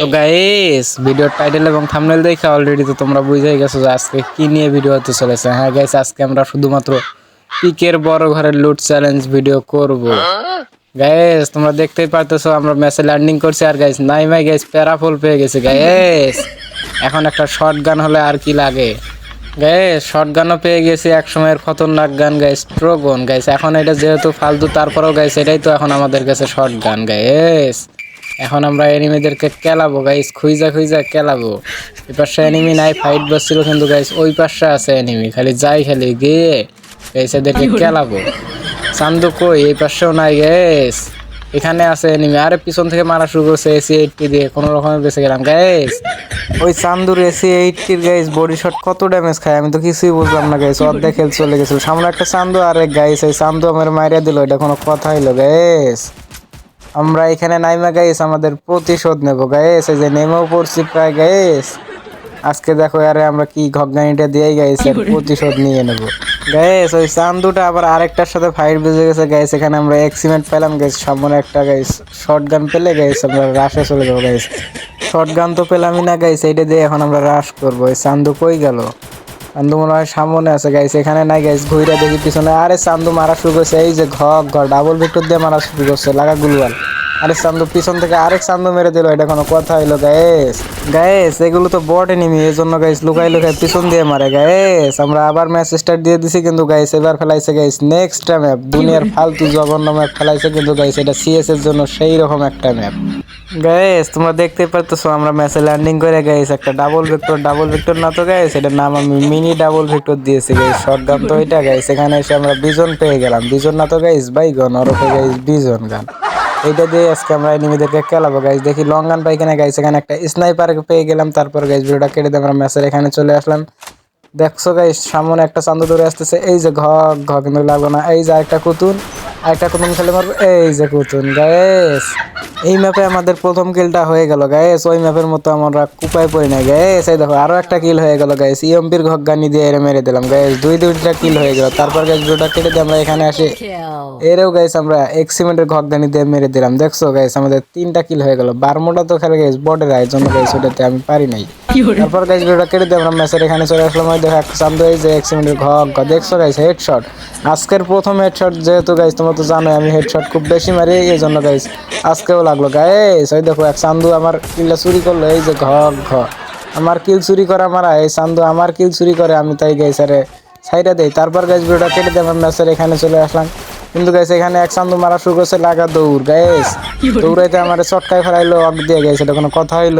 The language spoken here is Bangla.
তো গাইস ভিডিওর টাইটেল এবং থাম্বনেল দেখে অলরেডি তো তোমরা বুঝেই গেছো যে আজকে কি নিয়ে ভিডিও হতে চলেছে। হ্যাঁ গাইস আজকে আমরা শুধুমাত্র পিকের বড় ঘরের লুট চ্যালেঞ্জ ভিডিও করব। গাইস তোমরা দেখতেই পারতেছো আমরা ম্যাচে ল্যান্ডিং করছি আর গাইস নাই মাই গাইস প্যারাফল পেয়ে গেছে। গাইস এখন একটা শর্ট গান হলে আর কি লাগে? গাইস শর্ট গানও পেয়ে গেছি এক সময়ের খতরনাক গান গাইস ট্রোগন গাইস এখন এটা যেহেতু ফালতু, তারপরেও গাইস এটাই তো এখন আমাদের কাছে শর্ট গান গাইস এখন আমরা এনিমিদেরকে কেলাবো গাইস খুইজা খুইজা কেলাবো। এই পাশে এনিমি নাই ফাইট বসছিল কিন্তু গাইস ওই পাশে আছে এনিমি খালি যাই খালি গিয়ে গাইস এদেরকে কেলাবো। চান্দু কই? এই পাশেও নাই গাইস এখানে আছে এনিমি আরে পিছন থেকে মারা শুরু করছে এসি এইটটি দিয়ে কোনো রকমে বেঁচে গেলাম গাইস ওই চান্দুর এসি এইটটির গাইস বডি শট কত ড্যামেজ খায় আমি তো কিছুই বুঝলাম না গাইস অর্ধেক হেলথ চলে গেছিল। সামনে একটা চান্দু আর গাইস এই চান্দু আমার মারিয়া দিল এটা কোনো কথা হইল গাইস আমরা এখানে নাইমা গাইস, আমাদের প্রতিশোধ নেব। গাইস, এই যে নেমেও পড়ছি প্রায়, গাইস। আজকে দেখো আরে আমরা কি ঘগনানিটা দিয়েই, গাইস প্রতিশোধ নিয়ে নেব। গাইস, ওই চান্দুটা আবার আরেকটার সাথে ফাইট বেজে গেছে, গাইস। এখানে আমরা এক্সিমেন্ট পেলাম, গাইস, সামনে একটা, গাইস শর্ট গান পেলে, গাইস, আমরা রাশে চলে যাব, গাইস। শর্ট গান তো পেলামই না, গাইস, এইটা দিয়ে এখন আমরা রাশ করব। এই চান্দু কই গেল? চান্দু মনে হয় সামনে আছে গাইস এখানে নাই গাইস ঘুরে দেখি পিছনে। আরে চান্দু মারা শুরু করছে। এই যে ঘর ঘর ডাবল ভিক্টর দিয়ে মারা শুরু করছে। লাগা গুলওয়াল আরে চান্দু পিছন থেকে আরেক চান্দু মেরে দিল, এটা কোনো কথা হইল গায়েস গায়েস এগুলো তো বট এনিমি এই জন্য গাইস লুকাই লুকাই পিছন দিয়ে মারে গাইস আমরা আবার ম্যাচ স্টার্ট দিয়ে দিছি, কিন্তু গাইস এবার ফেলাইছে গাইস নেক্সট ম্যাপ দুনিয়ার ফালতু জঘন্য ম্যাপ ফেলাইছে, কিন্তু গাইস এটা সিএস এর জন্য সেই রকম একটা ম্যাপ গাইস তোমরা দেখতে পারতেছো, আমরা ম্যাচে ল্যান্ডিং করে গাইস একটা ডাবল ভেক্টর ডাবল ভেক্টর না তো গাইস এটার নাম আমি মিনি ডাবল ভেক্টর দিয়েছি গাইস শর্ট গান তো এটা গাইস এখানে এসে আমরা বিজন পেয়ে গেলাম। বিজন না তো গাইস বাইগন ওরফে গাইস বিজন গান। এইটা দিয়ে আজকে আমরা এনিমিদেরকে খেলাবো গাইজ দেখি লং গান পাই এখানে একটা স্নাইপার পেয়ে গেলাম। তারপর গাইজ ভিডিওটা কেটে দিয়ে আমরা ম্যাচের এখানে চলে আসলাম। দেখছ গাইজ সামনে একটা চান্দ ধরে আসতেছে। এই যে ঘ ঘ কিন্তু লাগল না এই যে একটা কুতুন। একটা কুতুন খেলে মারবো। এই যে কুতুন গাইস এই ম্যাপে আমাদের প্রথম কিলটা হয়ে গেল গাইস ওই ম্যাপের মতো আমরা কুপায় পড়ি না গাইস এই দেখো আরও একটা কিল হয়ে গেল গাইস ইএমপির ঘগানি দিয়ে এরে মেরে দিলাম গাইস দুই দুইটা কিল হয়ে গেল। তারপর গাইস ভিডিওটা কেটে দিয়ে আমরা এখানে আসি। এরেও গাইস আমরা এক্সিমেন্টের ঘগানি দিয়ে মেরে দিলাম। দেখছ গাইস আমাদের তিনটা কিল হয়ে গেল। বারমোটা তো খেলে গাইস বর্ডের আয় জন্য গাইস ওটাতে আমি পারি নাই। তারপর গাইস ভিডিওটা কেটে দিয়ে আমরা ম্যাচের এখানে চলে আসলাম। ওই দেখো একটা চান্দু এই যে এক্সিমেন্টের ঘগ ঘ দেখছ গাইস হেডশট আজকের প্রথম হেডশট যেহেতু গাইস তোমরা তো জানো আমি হেডশট খুব বেশি মারি এই জন্য গাইস আজকেও লাগল। গাইস ওই দেখো এক চান্দু আমার কিলটা চুরি করল এই যে ঘ ঘ আমার কিল চুরি করা মারা এই চান্দু আমার কিল চুরি করে আমি তাই গাইস আরে সাইডে দেই। তারপর গাইস ভিডিওটা কেটে আমরা ম্যাচের এখানে চলে আসলাম। কিন্তু গাইস এখানে এক চান্দু মারা শুরু করছে লাগা দৌড়। গাইস দৌড়াইতে আমার চটকায় ফেলাইলো অক দিয়ে গাইস এটা কোনো কথা হইল?